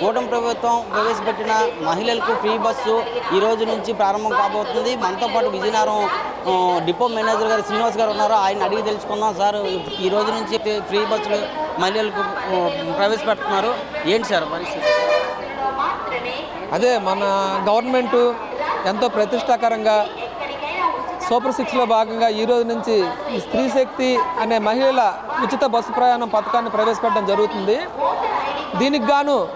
కూటమి ప్రభుత్వం ప్రవేశపెట్టిన మహిళలకు ఫ్రీ బస్సు ఈ రోజు నుంచి ప్రారంభం కాబోతుంది. మనతో పాటు విజయనగరం డిపో మేనేజర్ గారు శ్రీనివాస్ గారు ఉన్నారు. ఆయన అడిగి తెలుసుకుందాం సార్. ఈ రోజు నుంచి ఫ్రీ- బస్సులు మహిళలకు ప్రవేశపెడుతున్నారు. ఏంటి సార్ పరిస్థితి? అదే మన గవర్నమెంట్ ఎంతో ప్రతిష్టాకరంగా సూపర్ సిక్స్లో భాగంగా ఈ రోజు నుంచి ఈ స్త్రీ శక్తి అనే మహిళల ఉచిత బస్సు ప్రయాణం పథకాన్ని ప్రవేశపెట్టడం జరుగుతుంది. దీనికి గాను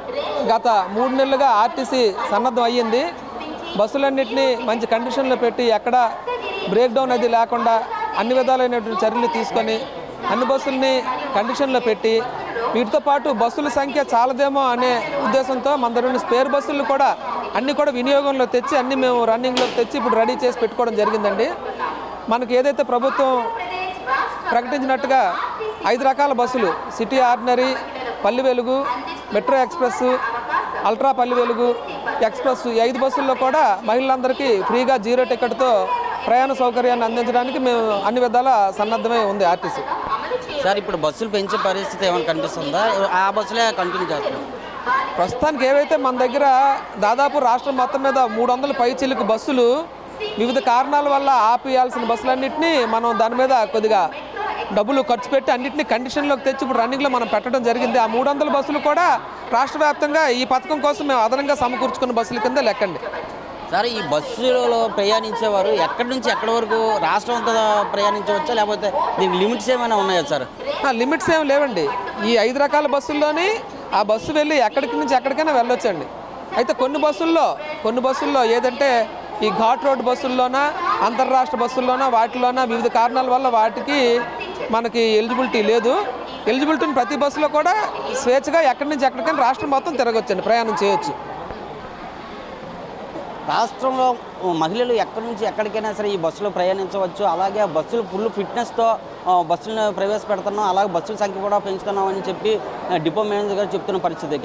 గత మూడు నెలలుగా ఆర్టీసీ సన్నద్ధం అయ్యింది. బస్సులన్నింటినీ మంచి కండిషన్లో పెట్టి ఎక్కడ బ్రేక్ డౌన్ అది లేకుండా అన్ని విధాలైనటువంటి చర్యలు తీసుకొని అన్ని బస్సుల్ని కండిషన్లో పెట్టి వీటితో పాటు బస్సుల సంఖ్య చాలదేమో అనే ఉద్దేశంతో మన దగ్గర స్పేర్ బస్సులు కూడా అన్నీ కూడా వినియోగంలో తెచ్చి అన్నీ మేము రన్నింగ్లో తెచ్చి ఇప్పుడు రెడీ చేసి పెట్టుకోవడం జరిగిందండి. మనకి ఏదైతే ప్రభుత్వం ప్రకటించినట్టుగా ఐదు రకాల బస్సులు సిటీ ఆర్డినరీ పల్లి వెలుగు మెట్రో ఎక్స్ప్రెస్ అల్ట్రా పల్లి వెలుగు ఎక్స్ప్రెస్ ఈ ఐదు బస్సుల్లో కూడా మహిళలందరికీ ఫ్రీగా జీరో టికెట్తో ప్రయాణ సౌకర్యాన్ని అందించడానికి మేము అన్ని విధాల సన్నద్ధమై ఉంది ఆర్టీసీ. సార్ ఇప్పుడు బస్సులు పెంచే పరిస్థితి ఏమైనా కనిపిస్తుందా? ఆ బస్సులే కంటిన్యూ చేస్తున్నాం ప్రస్తుతానికి ఏవైతే మన దగ్గర దాదాపు రాష్ట్రం మొత్తం మీద మూడు వందల పైచీలకు బస్సులు వివిధ కారణాల వల్ల ఆపేయాల్సిన బస్సులన్నింటినీ మనం దాని మీద కొద్దిగా డబ్బులు ఖర్చు పెట్టి అన్నింటినీ కండిషన్లోకి తెచ్చి ఇప్పుడు రన్నింగ్లో మనం పెట్టడం జరిగింది. ఆ మూడు వందల బస్సులు కూడా రాష్ట్ర వ్యాప్తంగా ఈ పథకం కోసం మేము అదనంగా సమకూర్చుకున్న బస్సుల కింద లెక్కండి. సార్ ఈ బస్సులలో ప్రయాణించేవారు ఎక్కడి నుంచి ఎక్కడి వరకు రాష్ట్రం అంతా ప్రయాణించవచ్చా? లేకపోతే దీనికి లిమిట్స్ ఏమైనా ఉన్నాయా సార్? లిమిట్స్ ఏం లేవండి. ఈ ఐదు రకాల బస్సుల్లోని ఆ బస్సు వెళ్ళి ఎక్కడికి నుంచి ఎక్కడికైనా వెళ్ళొచ్చండి. అయితే కొన్ని బస్సుల్లో కొన్ని బస్సుల్లో ఏదంటే ఈ ఘాట్ రోడ్ బస్సుల్లోన అంతర్రాష్ట్ర బస్సుల్లోన వాటిలోన వివిధ కారణాల వల్ల వాటికి మనకి ఎలిజిబిలిటీ లేదు. ఎలిజిబిలిటీ ప్రతి బస్సులో కూడా స్వేచ్ఛగా ఎక్కడి నుంచి ఎక్కడికైనా రాష్ట్రం మొత్తం తిరగొచ్చండి ప్రయాణం చేయొచ్చు. రాష్ట్రంలో మహిళలు ఎక్కడి నుంచి ఎక్కడికైనా సరే ఈ బస్సులో ప్రయాణించవచ్చు. అలాగే బస్సులు ఫుల్ ఫిట్నెస్తో బస్సులను ప్రవేశపెడుతున్నాం. అలాగే బస్సుల సంఖ్య కూడా పెంచుతున్నాం అని చెప్పి డిపో మేనేజర్ గారు చెప్తున్న పరిస్థితి.